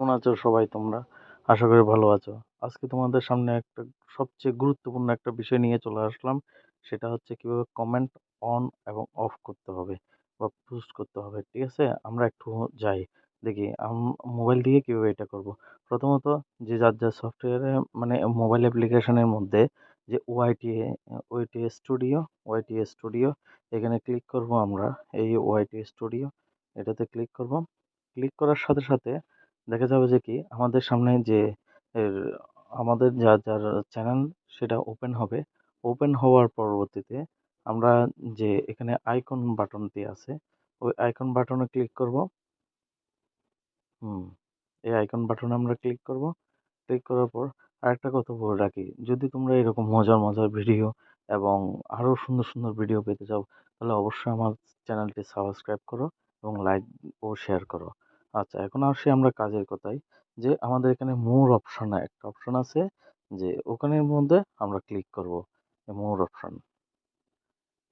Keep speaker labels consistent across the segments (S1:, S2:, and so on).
S1: কেমন আছো সবাই তোমরা? আশা করি ভালো আছো। আজকে তোমাদের সামনে একটা সবচেয়ে গুরুত্বপূর্ণ একটা বিষয় নিয়ে চলে আসলাম। সেটা হচ্ছে কীভাবে কমেন্ট অন এবং অফ করতে হবে বা পোস্ট করতে হবে, ঠিক আছে? আমরা একটু যাই, দেখি মোবাইল দিয়ে কীভাবে এটা করব? প্রথমত যে যার যার সফটওয়্যারে মানে মোবাইল অ্যাপ্লিকেশনের মধ্যে যে OIT OIT studio OIT studio এখানে ক্লিক করব আমরা, এই ওআইটি স্টুডিও এটাতে ক্লিক করব। ক্লিক করার সাথে সাথে দেখা যাবে যে কি, আমাদের সামনে যে আমাদের যার যার চ্যানেল সেটা ওপেন হবে। ওপেন হওয়ার পরবর্তীতে আমরা যে এখানে আইকন বাটনটি আছে, ওই আইকন বাটনে ক্লিক করব। হুম, এই আইকন বাটনে আমরা ক্লিক করব। ক্লিক করার পর আরেকটা কথা বলে রাখি, যদি তোমরা এরকম মজার মজার ভিডিও এবং আরও সুন্দর সুন্দর ভিডিও পেতে চাও, তাহলে অবশ্যই আমার চ্যানেলটি সাবস্ক্রাইব করো এবং লাইক ও শেয়ার করো। আচ্ছা এখন আসি আমরা কাজের কথায়। যে আমাদের এখানে মোর অপশন একটা অপশন আছে যে ওখানের মধ্যে আমরা ক্লিক করব মোর অপশন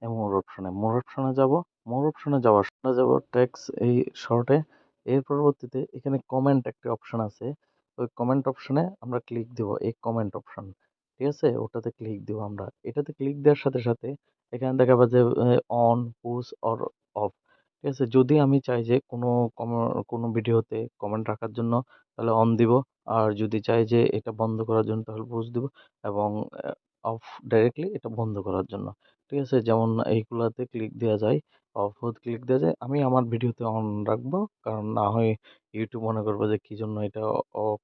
S1: মোর অপশনে মোর অপশনে যাব মোর অপশনে যাওয়ার সময় যাব ট্যাক্স এই শর্টে এর পরবর্তীতে এখানে কমেন্ট একটা অপশন আছে, ওই কমেন্ট অপশনে আমরা ক্লিক দেব এই কমেন্ট অপশন ঠিক আছে? ওটাতে ক্লিক দেব আমরা। এটাতে ক্লিক দেওয়ার সাথে সাথে এখানে দেখা যে অন পুশ অর অফ ঠিক আছে? যদি আমি চাই যে কোনো কোনো ভিডিওতে কমেন্ট রাখার জন্য, তাহলে অন দিব। আর যদি চাই যে এটা বন্ধ করার জন্য, তাহলে পুশ দিব। এবং অফ ডাইরেক্টলি এটা বন্ধ করার জন্য। ঠিক আছে? যেমন এইগুলাতে ক্লিক দেওয়া যায় অফ ক্লিক দেওয়া যায়, আমি আমার ভিডিওতে অন রাখব। কারণ না হয় ইউটিউব মনে করব যে কী জন্য এটা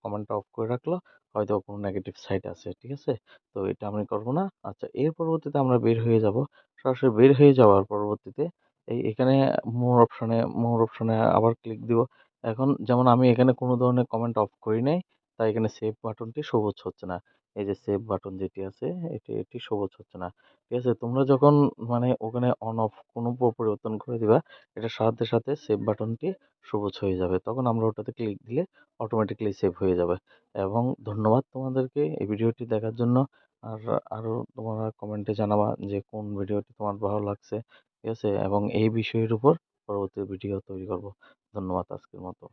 S1: কমেন্টটা অফ করে রাখল। হয়তো কোনো নেগেটিভ সাইড আছে, ঠিক আছে? তো এটা আমি করব না। আচ্ছা এর পরবর্তীতে আমরা বের হয়ে যাব। সরাসরি বের হয়ে যাওয়ার পরবর্তীতে এই এখানে মোর অপশনে মোর অপশনে আবার ক্লিক দিব। এখন যেমন আমি এখানে কোনো ধরনের কমেন্ট অফ করি নাই, তাই এখানে সেভ বাটনটি সবুজ হচ্ছে না। এই যে সেভ বাটন যেটি আছে, এটি এটি সবুজ হচ্ছে না। ঠিক আছে, তোমরা যখন মানে ওখানে অন অফ কোনো পরিবর্তন করে দিবা এটার সাথে সাথে সেভ বাটনটি সবুজ হয়ে যাবে। তখন আমরা ওটাতে ক্লিক দিলে অটোমেটিকলি সেভ হয়ে যাবে। এবং ধন্যবাদ তোমাদেরকে এই ভিডিওটি দেখার জন্য। আর আরও তোমরা কমেন্টে জানাবা যে কোন ভিডিওটি তোমার ভালো লাগছে। ঠিক আছে? এবং এই বিষয়ের উপর পরবর্তী ভিডিও তৈরি করব। ধন্যবাদ আজকের মতো।